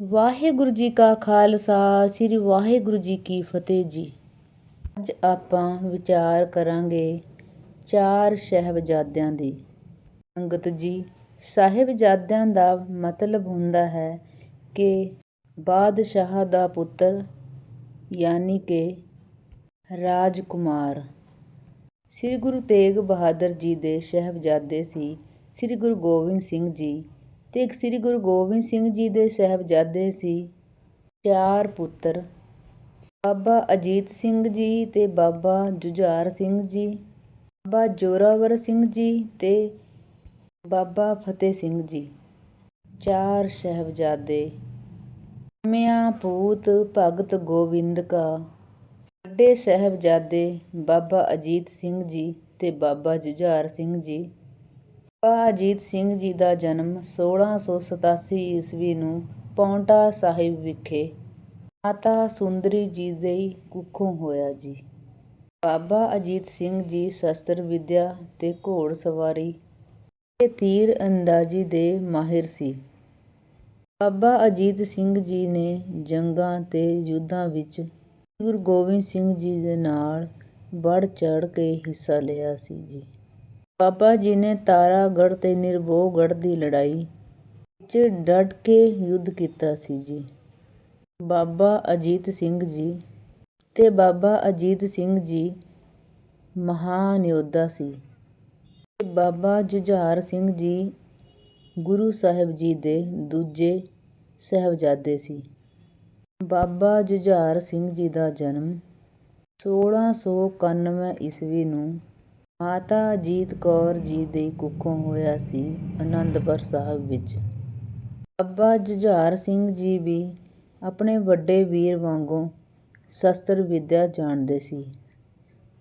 ਵਾਹਿਗੁਰੂ ਜੀ ਕਾ ਖਾਲਸਾ, ਸ੍ਰੀ ਵਾਹਿਗੁਰੂ ਜੀ ਕੀ ਫਤਿਹ ਜੀ। ਅੱਜ ਆਪਾਂ ਵਿਚਾਰ ਕਰਾਂਗੇ ਚਾਰ ਸਾਹਿਬਜ਼ਾਦਿਆਂ ਦੀ। ਸੰਗਤ ਜੀ, ਸਾਹਿਬਜ਼ਾਦਿਆਂ ਦਾ ਮਤਲਬ ਹੁੰਦਾ ਹੈ ਕਿ ਬਾਦਸ਼ਾਹ ਦਾ ਪੁੱਤਰ, ਯਾਨੀ ਕਿ ਰਾਜਕੁਮਾਰ। ਸ੍ਰੀ ਗੁਰੂ ਤੇਗ ਬਹਾਦਰ ਜੀ ਦੇ ਸਾਹਿਬਜ਼ਾਦੇ ਸੀ, ਸ੍ਰੀ ਗੁਰੂ ਗੋਬਿੰਦ ਸਿੰਘ ਜੀ। ਤੇ ਸ੍ਰੀ ਗੁਰੂ ਗੋਬਿੰਦ ਸਿੰਘ ਜੀ ਦੇ ਸਾਹਿਬਜ਼ਾਦੇ ਸੀ। ਚਾਰ ਪੁੱਤਰ, ਬਾਬਾ ਅਜੀਤ ਸਿੰਘ ਜੀ ਤੇ ਬਾਬਾ ਜੁਝਾਰ ਸਿੰਘ ਜੀ, ਬਾਬਾ ਜੋਰਾਵਰ ਸਿੰਘ ਜੀ ਤੇ ਬਾਬਾ ਫਤਿਹ ਸਿੰਘ ਜੀ। ਚਾਰ ਸਾਹਿਬਜ਼ਾਦੇ ਮਿਆਂ ਪੂਤ ਭਗਤ ਗੋਬਿੰਦ ਕਾ। ਵੱਡੇ ਸਾਹਿਬਜ਼ਾਦੇ, ਬਾਬਾ ਅਜੀਤ ਸਿੰਘ ਜੀ ਤੇ ਬਾਬਾ ਜੁਝਾਰ ਸਿੰਘ ਜੀ। ਬਾਬਾ ਅਜੀਤ ਸਿੰਘ ਜੀ ਦਾ ਜਨਮ 1687 ਈਸਵੀ ਨੂੰ ਪੌਂਟਾ ਸਾਹਿਬ ਵਿਖੇ। ਮਾਤਾ ਸੁੰਦਰੀ ਜੀ ਦੇ ਕੁੱਖੋਂ ਹੋਇਆ ਜੀ। ਬਾਬਾ ਅਜੀਤ ਸਿੰਘ ਜੀ ਸ਼ਸਤਰ ਵਿਦਿਆ ਤੇ ਘੋੜ ਸਵਾਰੀ ਤੇ ਤੀਰ ਅੰਦਾਜ਼ੀ ਦੇ ਮਾਹਿਰ ਸੀ। ਬਾਬਾ ਅਜੀਤ ਸਿੰਘ ਜੀ ਨੇ ਜੰਗਾਂ ਤੇ ਯੁੱਧਾਂ ਵਿੱਚ ਗੁਰੂ ਗੋਬਿੰਦ ਸਿੰਘ ਜੀ ਦੇ ਨਾਲ ਵੱਧ ਚੜ੍ਹ ਕੇ ਹਿੱਸਾ ਲਿਆ ਸੀ ਜੀ। ਬਾਬਾ ਜੀ ਨੇ ਤਾਰਾਗੜ੍ਹ ਅਤੇ ਨਿਰਭਉਗੜ੍ਹ ਦੀ ਲੜਾਈ ਵਿੱਚ ਡਟ ਕੇ ਯੁੱਧ ਕੀਤਾ ਸੀ ਜੀ। ਬਾਬਾ ਅਜੀਤ ਸਿੰਘ ਜੀ ਅਤੇ ਬਾਬਾ ਅਜੀਤ ਸਿੰਘ ਜੀ ਮਹਾਨ ਯੋਧਾ ਸੀ। ਅਤੇ ਬਾਬਾ ਜੁਝਾਰ ਸਿੰਘ ਜੀ ਗੁਰੂ ਸਾਹਿਬ ਜੀ ਦੇ ਦੂਜੇ ਸਾਹਿਬਜ਼ਾਦੇ ਸੀ। ਬਾਬਾ ਜੁਝਾਰ ਸਿੰਘ ਜੀ ਦਾ ਜਨਮ 1691 ਈਸਵੀ ਨੂੰ ਮਾਤਾ ਅਜੀਤ ਕੌਰ ਜੀ ਦੇ ਕੁੱਖੋਂ ਹੋਇਆ ਸੀ ਅਨੰਦਪੁਰ ਸਾਹਿਬ ਵਿੱਚ। ਬਾਬਾ ਜੁਝਾਰ ਸਿੰਘ ਜੀ ਵੀ ਆਪਣੇ ਵੱਡੇ ਵੀਰ ਵਾਂਗੂ ਸ਼ਸਤਰ ਵਿੱਦਿਆ ਜਾਣਦੇ ਸੀ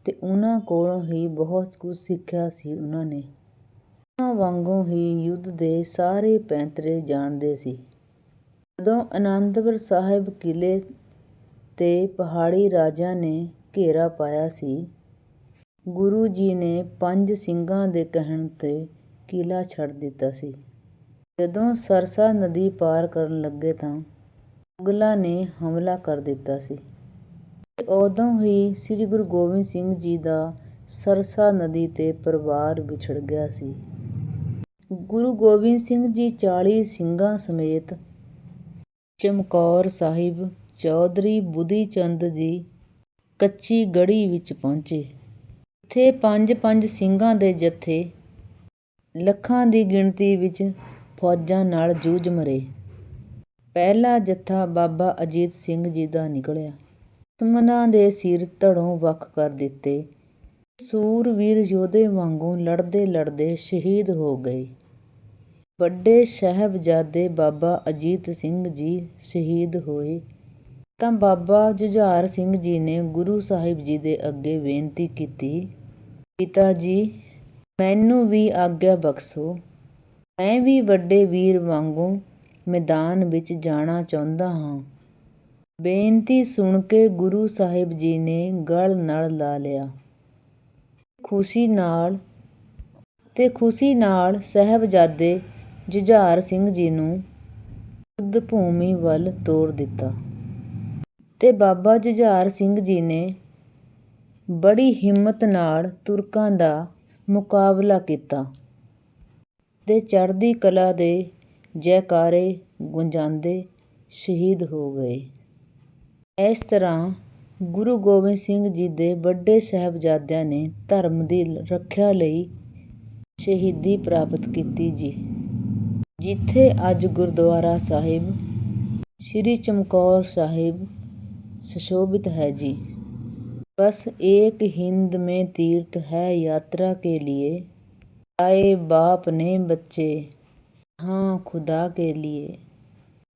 ਤੇ ਉਹਨਾਂ ਕੋਲੋਂ ਹੀ ਬਹੁਤ ਕੁਝ ਸਿੱਖਿਆ ਸੀ ਉਹਨਾਂ ਨੇ। ਉਹਨਾਂ ਵਾਂਗੂੰ ਹੀ ਯੁੱਧ ਦੇ ਸਾਰੇ ਪੈਂਤਰੇ ਜਾਣਦੇ ਸੀ। ਜਦੋਂ ਅਨੰਦਪੁਰ ਸਾਹਿਬ ਕਿਲ੍ਹੇ ਤੇ ਪਹਾੜੀ ਰਾਜਿਆਂ ਨੇ ਘੇਰਾ ਪਾਇਆ ਸੀ ਗੁਰੂ ਜੀ ਨੇ ਪੰਜ ਸਿੰਘਾਂ ਦੇ ਕਹਿਣ ਤੇ ਕਿਲਾ ਛੱਡ ਦਿੱਤਾ ਸੀ। ਜਦੋਂ ਸਰਸਾ ਨਦੀ ਪਾਰ ਕਰਨ ਲੱਗੇ ਤਾਂ ਮੁਗਲਾਂ ਨੇ ਹਮਲਾ ਕਰ ਦਿੱਤਾ ਸੀ। ਤੇ ਉਦੋਂ ਹੀ ਸ੍ਰੀ ਗੁਰੂ ਗੋਬਿੰਦ ਸਿੰਘ ਜੀ ਦਾ ਸਰਸਾ ਨਦੀ ਤੇ ਪਰਿਵਾਰ ਵਿਛੜ ਗਿਆ ਸੀ। ਗੁਰੂ ਗੋਬਿੰਦ ਸਿੰਘ ਜੀ 40 ਸਿੰਘਾਂ ਸਮੇਤ ਚਮਕੌਰ ਸਾਹਿਬ ਚੌਧਰੀ ਬੁੱਧੀ ਚੰਦ ਜੀ ਕੱਚੀ ਗੜੀ ਵਿੱਚ ਪਹੁੰਚੇ। ਇੱਥੇ ਪੰਜ ਪੰਜ ਸਿੰਘਾਂ ਦੇ ਜਥੇ ਲੱਖਾਂ ਦੀ ਗਿਣਤੀ ਵਿੱਚ ਫੌਜਾਂ ਨਾਲ ਜੂਝ ਮਰੇ। ਪਹਿਲਾ ਜੱਥਾ ਬਾਬਾ ਅਜੀਤ ਸਿੰਘ ਜੀ ਦਾ ਨਿਕਲਿਆ। ਦੁਸ਼ਮਣਾਂ ਦੇ ਸਿਰ ਧੜੋਂ ਵੱਖ ਕਰ ਦਿੱਤੇ। ਸੂਰਵੀਰ ਯੋਧੇ ਵਾਂਗੂ ਲੜਦੇ ਲੜਦੇ ਸ਼ਹੀਦ ਹੋ ਗਏ। ਵੱਡੇ ਸਾਹਿਬਜ਼ਾਦੇ ਬਾਬਾ ਅਜੀਤ ਸਿੰਘ ਜੀ ਸ਼ਹੀਦ ਹੋਏ। ਤਾਂ ਬਾਬਾ ਜੁਝਾਰ ਸਿੰਘ ਜੀ ਨੇ ਗੁਰੂ ਸਾਹਿਬ ਜੀ ਦੇ ਅੱਗੇ ਬੇਨਤੀ ਕੀਤੀ, ਪਿਤਾ ਜੀ, ਮੈਨੂੰ ਵੀ ਆਗਿਆ ਬਖਸ਼ੋ। ਮੈਂ ਵੀ ਵੱਡੇ ਵੀਰ ਵਾਂਗੂੰ ਮੈਦਾਨ ਵਿੱਚ ਜਾਣਾ ਚਾਹੁੰਦਾ ਹਾਂ। ਬੇਨਤੀ ਸੁਣ ਕੇ ਗੁਰੂ ਸਾਹਿਬ ਜੀ ਨੇ ਗਲ ਨਾਲ ਲਾ ਲਿਆ। ਖੁਸ਼ੀ ਨਾਲ ਤੇ ਖੁਸ਼ੀ ਨਾਲ ਸਾਹਿਬਜ਼ਾਦੇ ਜੁਝਾਰ ਸਿੰਘ ਜੀ ਨੂੰ ਯੁੱਧ ਭੂਮੀ ਵੱਲ ਤੋਰ ਦਿੱਤਾ। ਅਤੇ ਬਾਬਾ ਜੁਝਾਰ ਸਿੰਘ ਜੀ ਨੇ ਬੜੀ ਹਿੰਮਤ ਨਾਲ ਤੁਰਕਾਂ ਦਾ ਮੁਕਾਬਲਾ ਕੀਤਾ ਅਤੇ ਚੜ੍ਹਦੀ ਕਲਾ ਦੇ ਜੈਕਾਰੇ ਗੁੰਜਾਂਦੇ ਸ਼ਹੀਦ ਹੋ ਗਏ। ਇਸ ਤਰ੍ਹਾਂ ਗੁਰੂ ਗੋਬਿੰਦ ਸਿੰਘ ਜੀ ਦੇ ਵੱਡੇ ਸਾਹਿਬਜ਼ਾਦਿਆਂ ਨੇ ਧਰਮ ਦੀ ਰੱਖਿਆ ਲਈ ਸ਼ਹੀਦੀ ਪ੍ਰਾਪਤ ਕੀਤੀ ਜੀ। ਜਿੱਥੇ ਅੱਜ ਗੁਰਦੁਆਰਾ ਸਾਹਿਬ, ਸ੍ਰੀ ਚਮਕੌਰ ਸਾਹਿਬ सुशोभित है जी बस एक हिंद में तीर्थ है यात्रा के लिए आए बाप ने बच्चे हाँ खुदा के लिए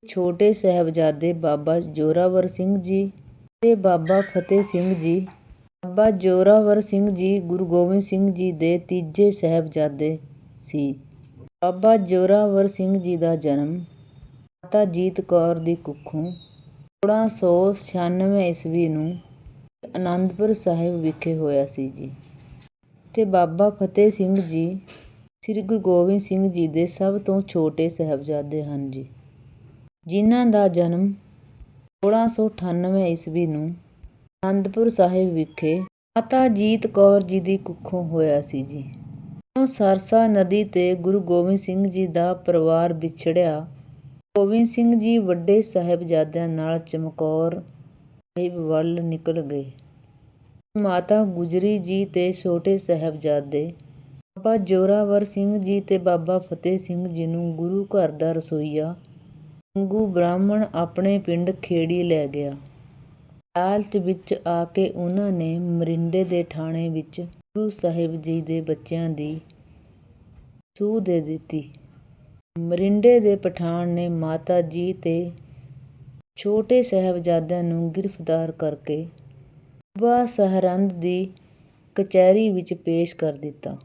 ਛੋਟੇ ਸਾਹਿਬਜ਼ਾਦੇ ਬਾਬਾ ਜੋਰਾਵਰ ਸਿੰਘ ਜੀ ਤੇ ਬਾਬਾ ਫਤਿਹ ਸਿੰਘ ਜੀ ਬਾਬਾ ਜੋਰਾਵਰ ਸਿੰਘ ਜੀ ਗੁਰੂ ਗੋਬਿੰਦ ਸਿੰਘ ਜੀ ਦੇ ਤੀਜੇ ਸਾਹਿਬਜ਼ਾਦੇ ਸੀ ਬਾਬਾ ਜੋਰਾਵਰ ਸਿੰਘ ਜੀ ਦਾ ਜਨਮ ਮਾਤਾ ਜੀਤ ਕੌਰ ਦੀ ਕੁੱਖੋਂ 1696 ਈਸਵੀ ਨੂੰ ਅਨੰਦਪੁਰ ਸਾਹਿਬ ਵਿਖੇ ਹੋਇਆ ਸੀ ਜੀ ਅਤੇ ਬਾਬਾ ਫਤਿਹ ਸਿੰਘ ਜੀ, ਸ੍ਰੀ ਗੁਰੂ ਗੋਬਿੰਦ ਸਿੰਘ ਜੀ ਦੇ ਸਭ ਤੋਂ ਛੋਟੇ ਸਾਹਿਬਜ਼ਾਦੇ ਹਨ ਜੀ, ਜਿਨ੍ਹਾਂ ਦਾ ਜਨਮ ਸੋਲ੍ਹਾਂ ਸੌ ਅਠਾਨਵੇਂ ਈਸਵੀ ਨੂੰ ਅਨੰਦਪੁਰ ਸਾਹਿਬ ਵਿਖੇ ਮਾਤਾ ਜੀਤ ਕੌਰ ਜੀ ਦੀ ਕੁੱਖੋਂ ਹੋਇਆ ਸੀ ਜੀ। ਜਦੋਂ ਸਰਸਾ ਨਦੀ ਤੇ ਗੁਰੂ ਗੋਬਿੰਦ ਸਿੰਘ ਜੀ ਦਾ ਪਰਿਵਾਰ ਵਿਛੜਿਆ ਗੋਬਿੰਦ ਸਿੰਘ ਜੀ ਵੱਡੇ ਸਾਹਿਬਜ਼ਾਦਿਆਂ ਨਾਲ ਚਮਕੌਰ ਸਾਹਿਬ ਵੱਲ ਨਿਕਲ ਗਏ। ਮਾਤਾ ਗੁਜਰੀ ਜੀ ਤੇ ਛੋਟੇ ਸਾਹਿਬਜ਼ਾਦੇ, ਬਾਬਾ ਜ਼ੋਰਾਵਰ ਸਿੰਘ ਜੀ ਤੇ ਬਾਬਾ ਫਤਿਹ ਸਿੰਘ ਜੀ ਨੂੰ ਗੁਰੂ ਘਰ ਦਾ ਰਸੋਈਆ ਗੰਗੂ ਬ੍ਰਾਹਮਣ ਆਪਣੇ ਪਿੰਡ ਖੇੜੀ ਲੈ ਗਿਆ। ਲਾਲਚ ਵਿੱਚ ਆ ਕੇ ਉਨ੍ਹਾਂ ਨੇ ਮਰਿੰਡੇ ਦੇ ਥਾਣੇ ਵਿੱਚ ਗੁਰੂ ਸਾਹਿਬ ਜੀ ਦੇ ਬੱਚਿਆਂ ਦੀ ਸੂਹ ਦੇ ਦਿੱਤੀ। ਮਰਿੰਡੇ ਦੇ ਪਠਾਣ ਨੇ ਮਾਤਾ ਜੀ ਤੇ ਛੋਟੇ ਸਾਹਿਬਜ਼ਾਦਿਆਂ ਨੂੰ ਗ੍ਰਿਫ਼ਤਾਰ ਕਰਕੇ ਸੂਬਾ ਸਰਹਿੰਦ ਦੀ ਕਚਹਿਰੀ ਵਿੱਚ ਪੇਸ਼ ਕਰ ਦਿੱਤਾ।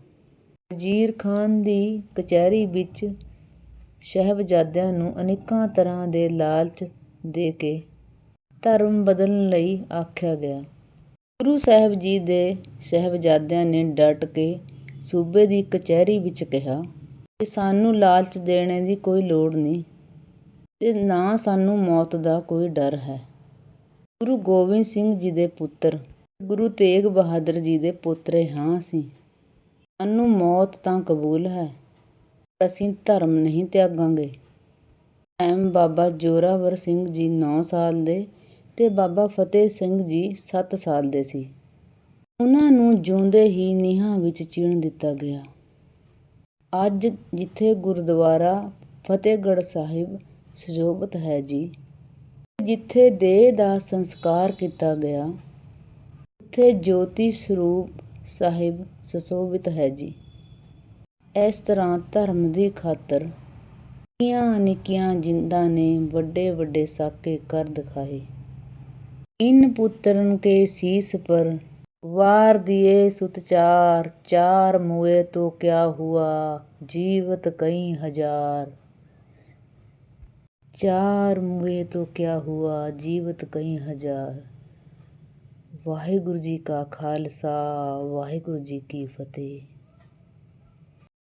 ਵਜ਼ੀਰ ਖ਼ਾਨ ਦੀ ਕਚਹਿਰੀ ਵਿੱਚ ਸਾਹਿਬਜ਼ਾਦਿਆਂ ਨੂੰ ਅਨੇਕਾਂ ਤਰ੍ਹਾਂ ਦੇ ਲਾਲਚ ਦੇ ਕੇ ਧਰਮ ਬਦਲਣ ਲਈ ਆਖਿਆ ਗਿਆ। ਗੁਰੂ ਸਾਹਿਬ ਜੀ ਦੇ ਸਾਹਿਬਜ਼ਾਦਿਆਂ ਨੇ ਡਟ ਕੇ ਸੂਬੇ ਦੀ ਕਚਹਿਰੀ ਵਿੱਚ ਕਿਹਾ ਸਾਨੂੰ ਲਾਲਚ ਦੇਣੇ ਦੀ ਕੋਈ ਲੋੜ ਨਹੀਂ ਤੇ ਨਾ ਸਾਨੂੰ ਮੌਤ ਦਾ ਕੋਈ ਡਰ ਹੈ। ਗੁਰੂ ਗੋਬਿੰਦ ਸਿੰਘ ਜੀ ਦੇ ਪੁੱਤਰ, ਗੁਰੂ ਤੇਗ ਬਹਾਦਰ ਜੀ ਦੇ ਪੋਤਰੇ ਹਾਂ ਅਸੀਂ। ਸਾਨੂੰ ਮੌਤ ਤਾਂ ਕਬੂਲ ਹੈ, ਪਰ ਅਸੀਂ ਧਰਮ ਨਹੀਂ ਤਿਆਗਾਂਗੇ। ਐਮ ਬਾਬਾ ਜ਼ੋਰਾਵਰ ਸਿੰਘ ਜੀ ਨੌਂ ਸਾਲ ਦੇ ਤੇ ਬਾਬਾ ਫਤਿਹ ਸਿੰਘ ਜੀ ਸੱਤ ਸਾਲ ਦੇ ਸੀ। ਉਹਨਾਂ ਨੂੰ ਜਿਉਂਦੇ ਹੀ ਨੀਹਾਂ ਵਿੱਚ ਚਿਣ ਦਿੱਤਾ ਗਿਆ। ਅੱਜ ਜਿੱਥੇ ਗੁਰਦੁਆਰਾ ਫਤਿਹਗੜ੍ਹ ਸਾਹਿਬ ਸੁਸ਼ੋਭਿਤ ਹੈ ਜੀ, ਜਿੱਥੇ ਦੇਹ ਦਾ ਸੰਸਕਾਰ ਕੀਤਾ ਗਿਆ, ਉੱਥੇ ਜੋਤੀ ਸਰੂਪ ਸਾਹਿਬ ਸੁਸ਼ੋਭਿਤ ਹੈ ਜੀ। ਇਸ ਤਰ੍ਹਾਂ ਧਰਮ ਦੀ ਖਾਤਰ ਨਿੱਕੀਆਂ ਨਿੱਕੀਆਂ ਜਿੰਦਾਂ ਨੇ ਵੱਡੇ ਵੱਡੇ ਸਾਕੇ ਕਰ ਦਿਖਾਏ। ਇਨ ਪੁੱਤਰਨ ਕੇ ਸੀਸ ਪਰ ਵਾਰ ਦਿਏ ਸੁਤ ਚਾਰ ਚਾਰ ਮੁਏ ਤੋ ਕਿਆ ਹੁਆ, ਜੀਵਤ ਕਈ ਹਜ਼ਾਰ। ਚਾਰ ਮੁਏ ਤੋ ਕਿਆ ਹੁਆ, ਜੀਵਤ ਕਈ ਹਜ਼ਾਰ। ਵਾਹਿਗੁਰੂ ਜੀ ਕਾ ਖਾਲਸਾ, ਵਾਹਿਗੁਰੂ ਜੀ ਕੀ ਫਤਿਹ।